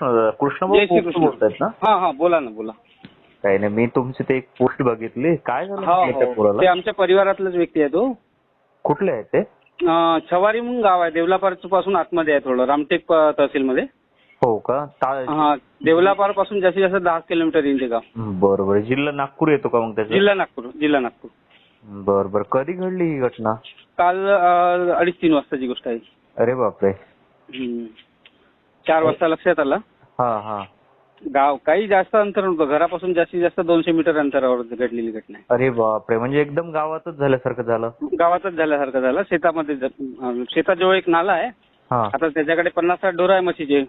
कृष्ण कृष्ण जय श्री भाऊ कृष्ण. बोलतायत ना? हा हा बोला ना बोला. काही नाही मी तुमची ते एक पोस्ट बघितली. काय झालं हो म्हटलं त्या हो ते पोराला आमच्या परिवारातलाच व्यक्ती आहे तो कुठले आहे ते? अं, छवारी म्हणून गाव आहे. देवलापारपासून आतमध्ये आहे थोडं रामटेक प- तहसीलमध्ये. हो का? ता- हा देवलापारपासून जास्तीत जास्त दहा किलोमीटर येईल ते गाव. बरं बरं. जिल्हा नागपूर येतो का मग त्याचा? जिल्हा नागपूर जिल्हा नागपूर. बरं बरं. कधी घडली ही घटना? काल अं, अडीच तीन वाजताची गोष्ट आहे. अरे बापरे. हम्म. चार वाजता लक्षात आलं. हा हा. गाव काही जास्त अंतर नव्हतं. घरापासून जास्तीत जास्त दोनशे मीटर अंतरावर घडलेली घटना आहे. अरे बापरे. म्हणजे एकदम गावातच झाल्यासारखं झालं. गावातच झाल्यासारखं झालं. शेतामध्ये ज- अं, शेताजवळ एक नाला आहे. हा. आता त्याच्याकडे पन्नास साठ ढोरं आहे म्हशीचे.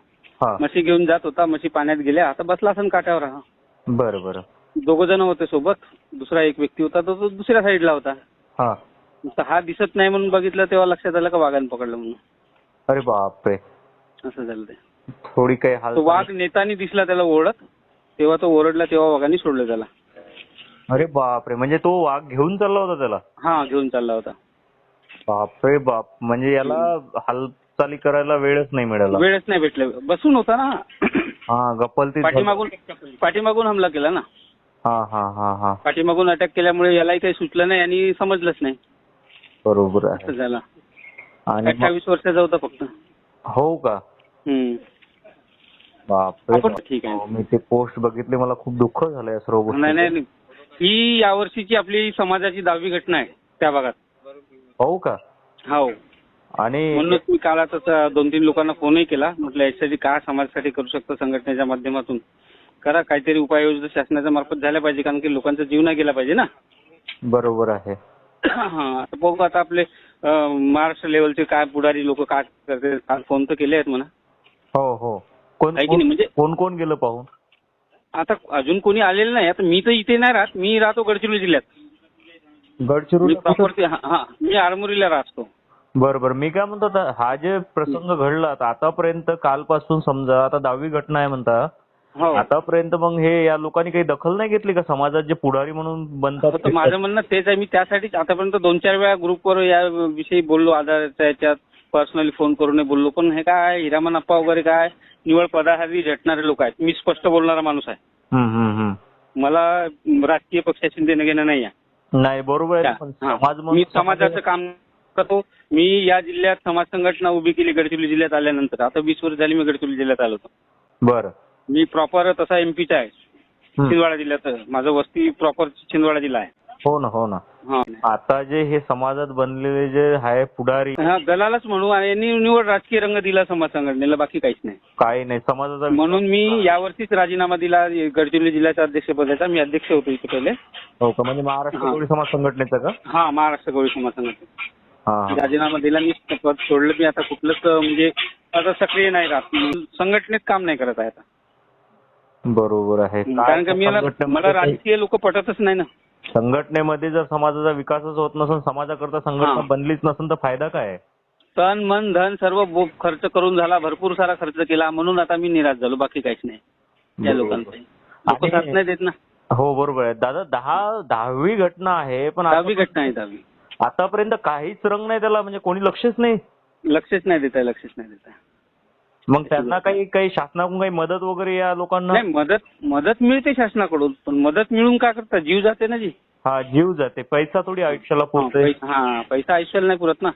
हा. म्हशी घेऊन जात होता. म्हशी पाण्यात गेल्या. आता बसला असेल काठावर हा. बरं बरं. दोघ जण होते सोबत. दुसरा एक व्यक्ती होता. तो तो दुसऱ्या साईडला होता. हा. तर हा दिसत नाही म्हणून बघितलं तेव्हा लक्षात आलं का वाघानं पकडलं म्हणून. अरे बापरे. असं झालं ते थोडी काही हाल तो वाघ नेतानी दिसला त्याला ओरडत तेव्हा तो ओरडला तेव्हा वाघाने सोडलं त्याला. अरे बापरे म्हणजे तो वाघ घेऊन चालला होता त्याला? हा घेऊन चालला होता. बापरे बाप म्हणजे याला हालचाली करायला वेळच नाही मिळाला. वेळच नाही भेटले. बसून होता ना. हा गप्पलती पाठीमागून पाठीमागून हमला केला ना. हा हा हा हा. पाठीमागून अटॅक केल्यामुळे यालाही काही सुचलं नाही आणि समजलंच नाही. बरोबर असं आहे झालं. आणि अठ्ठावीस वर्षाचा होता फक्त. हो का. बापरे आपण ठीक आहे. मी ते पोस्ट बघितली मला खूप दुःख झालं या सर्व नाही नाही गोष्टी नाही. ही यावर्षीची आपली समाजाची दहावी घटना आहे त्या भागात. हो का? हो. आणि म्हणूनच मी काल आता दोन तीन लोकांना फोनही केला. म्हटलं याच्यासाठी काय समाजासाठी करू शकतो संघटनेच्या माध्यमातून? करा काहीतरी उपाययोजना शासनाच्या मार्फत झाल्या पाहिजे कारण की लोकांचा जीव नाही गेला पाहिजे ना? बरोबर आहे. हा बघू आता आपले महाराष्ट्र लेवलचे काय पुढारी लोक काय करते काल फोन तर केले आहेत म्हणा. हो हो. कोण? म्हणजे- कोण कोण गेलं पाहून? आता अजून कोणी आलेलं नाही आता मी तर इथे नाही राहत मी राहतो गडचिरोली जिल्ह्यात. गडचिरोली हा मी आरमोरीला राहतो. बरं बरं. मी काय म्हणतो हा जे प्रसंग घडला आता आतापर्यंत कालपासून समजा आता दहावी घटना आहे म्हणता हो. आतापर्यंत मग हे या लोकांनी काही दखल नाही घेतली का? समाजात जे पुढारी म्हणून बनतात माझं म्हणणं तेच आहे मी त्यासाठीच आतापर्यंत दोन चार वेळा ग्रुपवर या विषयी बोललो आधाराच्या याच्यात. पर्सनली फोन करून बोललो. पण हे काय हिरामन अप्पा वगैरे काय निवड पदासाठी झटणारे लोक आहेत. मी स्पष्ट बोलणारा माणूस आहे. मला राजकीय पक्षाशी देणं घेणं नाही आहे. नाही बरोबर मी समाजाचं काम करतो. मी या जिल्ह्यात समाज संघटना उभी केली गडचिरोली जिल्ह्यात आल्यानंतर. आता वीस वर्ष झाली मी गडचिरोली जिल्ह्यात आलो होतो. बरं. मी प्रॉपर तसा एमपीचा आहे. छिंदवाडा जिल्ह्यात. माझं वस्ती प्रॉपर छिंदवाडा जिल्हा आहे. हो ना हो ना. हा आता जे हे समाजात बनलेले जे आहे पुढारी हा दलालच म्हणू आणि यांनी निवड राजकीय रंग दिला समाज संघटनेला बाकी काहीच नाही. काही नाही समाजाचा म्हणून मी यावर्षीच राजीनामा दिला गडचिरोली जिल्ह्याच्या अध्यक्षपदाचा मी अध्यक्ष होतो इथे पहिले. हो का म्हणजे महाराष्ट्र हा. कोळी समाज संघटनेचा का? हा महाराष्ट्र गवळी समाज संघटना हा राजीनामा दिला मी पद सोडलं मी आता कुठलंच अं, म्हणजे आता सक्रिय नाही राहत. संघटनेत काम नाही करत आहे आता. बरोबर आहे. कारण का मी मला संघटनेमध्ये मला काही- राजकीय लोक पटतच नाही ना. संघटनेमध्ये जर समाजाचा विकासच होत नसेल समाजाकरता संघटना हा. बनलीच नसेल तर फायदा काय आहे? तन मन धन सर्व बो- खर्च करून झाला भरपूर सारा खर्च केला म्हणून आता मी निराश झालो बाकी काहीच नाही. या बरोबर. लोकांचं. लोक आणि- साथ नाही देत ना. हो बरोबर आहे. दादा दहा दहावी घटना आहे पण दहावी आता- घटना आहे दहावी. आतापर्यंत काहीच रंग नाही त्याला म्हणजे कोणी लक्षच नाही? लक्षच नाही देत आहे लक्षच नाही देत आहे. मग त्यांना काही काही शासनाकडून काही मदत वगैरे या लोकांना? नाही मदत मदत मिळते शासनाकडून पण मदत मिळून काय करतात? जीव जाते ना जी. हा जीव जाते. पैसा थोडी आयुष्याला हा, पुरते. पैसा हा, पैसा आयुष्याला नाही पुरत ना.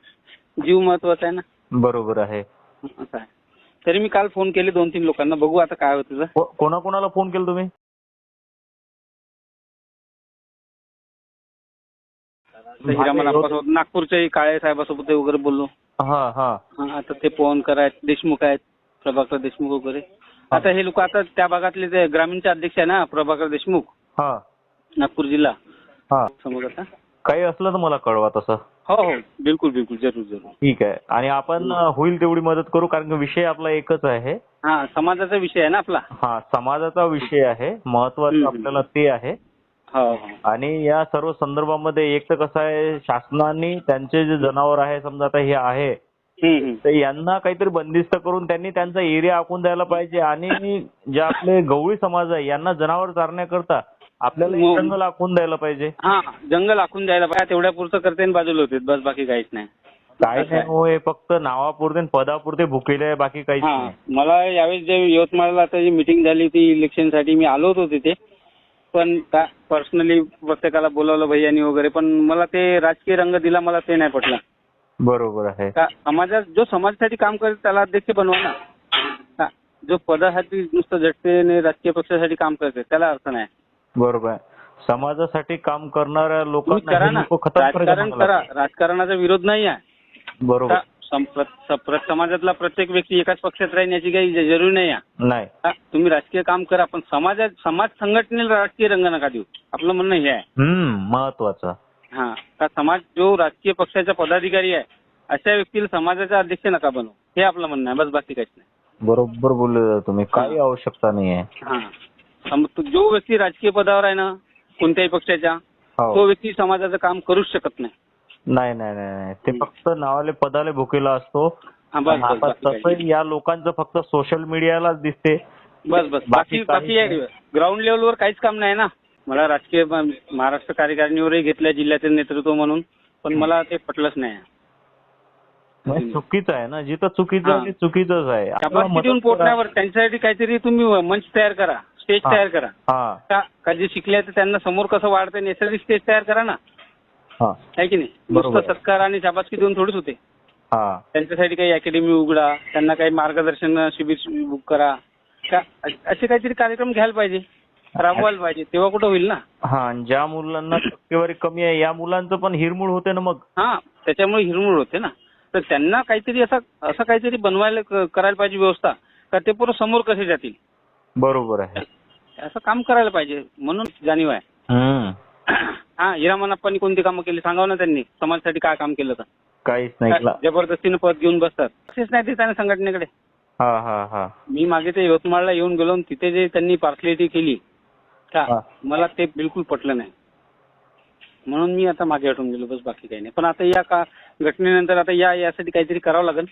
जीव महत्त्वाचा आहे ना. बरोबर आहे. असं आहे. तरी मी काल फोन केले दोन तीन लोकांना. बघू आता काय होतं. को- कोणाकोणाला फोन केला तुम्ही? तर हिरामन आप्पासोबत नागपूरच्या काळे साहेबासोबत वगैरे बोललो. हा हा. हा, आता ते पवनकर आहेत देशमुख आहेत. प्रभाकर देशमुख वगैरे. आता हे लोक आता त्या भागातले ते ग्रामीणचे अध्यक्ष आहे ना प्रभाकर देशमुख. हा. नागपूर जिल्हा. हा. समोर आता. काही असलं तर मला कळवा तसं. हो हो. बिलकुल बिलकुल. जरूर जरूर. ठीक आहे. आणि आपण अ, होईल तेवढी मदत करू कारण की विषय आपला एकच आहे. हा समाजाचा विषय आहे ना आपला. हा समाजाचा विषय आहे. महत्वाचं हम्म. आपल्याला ते आहे. हो हो. आणि या सर्व संदर्भामध्ये एक तर कसं आहे शासनाने त्यांचे जे जनावर आहे समजा आता हे आहे. तर यांना काहीतरी बंदिस्त करून त्यांनी त्यांचा एरिया आखून द्यायला पाहिजे. आणि जे आपले गवळी समाज आहे यांना जनावर चारण्याकरता आपल्याला मग- जंगल आखून द्यायला पाहिजे. हा जंगल आखून द्यायला पाहिजे. तेवढ्या पुरतं करते आणि बाजूला होते. बस बाकी काहीच नाही. काय नाही हो हे फक्त नावापुरते पदापुरते भुकेले आहे बाकी काहीच हा. नाही. मला यावेळेस जे यवतमाळला आता जी मिटिंग झाली होती इलेक्शनसाठी मी आलो होतो तिथे. पण का पर्सनली प्रत्येकाला बोलावलं भैयानी वगैरे. पण मला ते राजकीय रंग दिला मला ते नाही पटलं. बरोबर आहे. का समाजात जो समाजासाठी काम करेल त्याला अध्यक्ष बनवा ना. जो पदासाठी नुसतं झटकेने राजकीय पक्षासाठी काम करते त्याला अर्थ नाही. बरोबर आहे. समाजासाठी काम करणाऱ्या लोकांना राजकारण करा. राजकारणाचा विरोध नाही आहे. बरोबर. समाजातला प्रत्येक व्यक्ती एकाच पक्षात राहील याची काही जरुरी नाही आहे. नाही. तुम्ही राजकीय काम करा पण समाजात समाज संघटनेला राजकीय रंग नका देऊ. आपलं म्हणणं हे आहे. महत्वाचं. हा. का समाज जो राजकीय पक्षाचा पदाधिकारी आहे अशा व्यक्तीला समाजाचा अध्यक्ष नका बनवू. हे आपलं म्हणणं आहे. बस बाकी काहीच नाही. बरोबर बोलले तुम्ही. काही आवश्यकता नाही आहे हा. सम- तो- जो व्यक्ती राजकीय पदावर आहे ना कोणत्याही पक्षाच्या तो हो व्यक्ती समाजाचं काम करूच शकत नाही. नाही नाही नाही नाही. ते फक्त नावाले पदाले भुकेला असतो. हा, बस आणि बस आता बाकी काही नाही. तसं या लोकांचं फक्त सोशल मीडियालाच दिसते. बस बस. बाकी बाकी बाकी ग्राउंड लेवलवर काहीच काम नाही ना. मला राजकीय महाराष्ट्र कार्यकारिणीवरही घेतल्या जिल्ह्यातील नेतृत्व म्हणून पण मला ते पटलंच नाही. चुकीचं आहे ना? जिथं चुकीचं चुकीचंच आहे. पोचण्यावर त्यांच्यासाठी काहीतरी तुम्ही मंच तयार करा स्टेज. तयार करा. का जे शिकले तर त्यांना समोर कसं वाढतं यासाठी स्टेज तयार करा ना. हा. आहे की नाही? नुसतं. सत्कार आणि शाबासकी देऊन थोडीच होते. त्यांच्यासाठी काही अकॅडमी उघडा त्यांना काही मार्गदर्शन शिबिर बुक करा. का असे काहीतरी कार्यक्रम घ्यायला पाहिजे. राबवायला पाहिजे तेव्हा कुठं होईल ना? हा आणि ज्या मुलांना टक्केवारी कमी आहे या मुलांचं पण हिरमूड होते ना मग? हा त्याच्यामुळे हिरमोड होते ना. तर त्यांना काहीतरी असं असं काहीतरी बनवायला क- करायला पाहिजे व्यवस्था का ते पोरं समोर कसे जातील? बरोबर आहे. असं काम करायला पाहिजे म्हणून जाणीव आहे. हम्म. हा हिरामन कोणती कामं केली सांगावं ना त्यांनी समाजासाठी काय काम केलं तर. काहीच नाही केलं. काय जबरदस्तीनं पद घेऊन बसतात. असेच नाही देत आहे ना संघटनेकडे. हा हा हा. मी मागे ते यवतमाळला येऊन गेलो आणि तिथे जे त्यांनी पार्सलिटी केली. का मला ते बिलकुल पटलं नाही. म्हणून मी आता मागे हटून गेलो बस बाकी काही नाही. पण आता या का घटनेनंतर आता या यासाठी काहीतरी करावं लागेल.